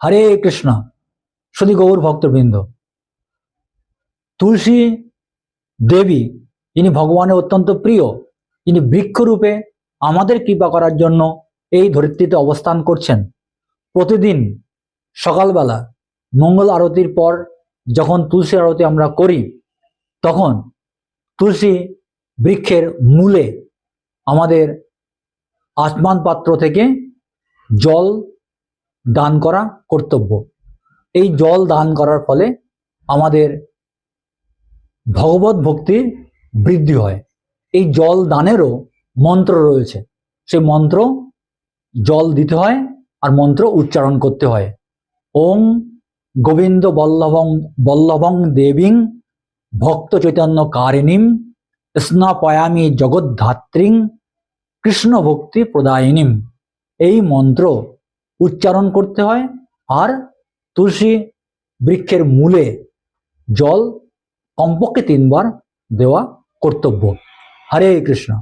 হরে কৃষ্ণ, শুধু গৌর ভক্তবৃন্দ। তুলসী দেবী, ইনি ভগবানের অত্যন্ত প্রিয়, ইনি বৃক্ষরূপে আমাদের কৃপা করার জন্য এই ধরিত্রীতে অবস্থান করছেন। প্রতিদিন সকালবেলা মঙ্গল আরতির পর যখন তুলসী আরতি আমরা করি, তখন তুলসী বৃক্ষের মূলে আমাদের আসমান পাত্র থেকে জল দান করা কর্তব্য। এই জল দান করার ফলে আমাদের ভগবত ভক্তির বৃদ্ধি হয়। এই জল দানেরও মন্ত্র রয়েছে। সে মন্ত্র জল দিতে হয় আর মন্ত্র উচ্চারণ করতে হয়। ওং গোবিন্দ বল্লভং বল্লভং দেবীং ভক্ত চৈতন্য কারিণীম স্নাপয়ামি জগদ্ধাত্রীং কৃষ্ণ ভক্তি প্রদায়িনীম। এই মন্ত্র উচ্চারণ করতে হয়। আর তুলসী বৃক্ষের মূলে জল কমপক্ষে তিনবার দেওয়া কর্তব্য। হরে কৃষ্ণ।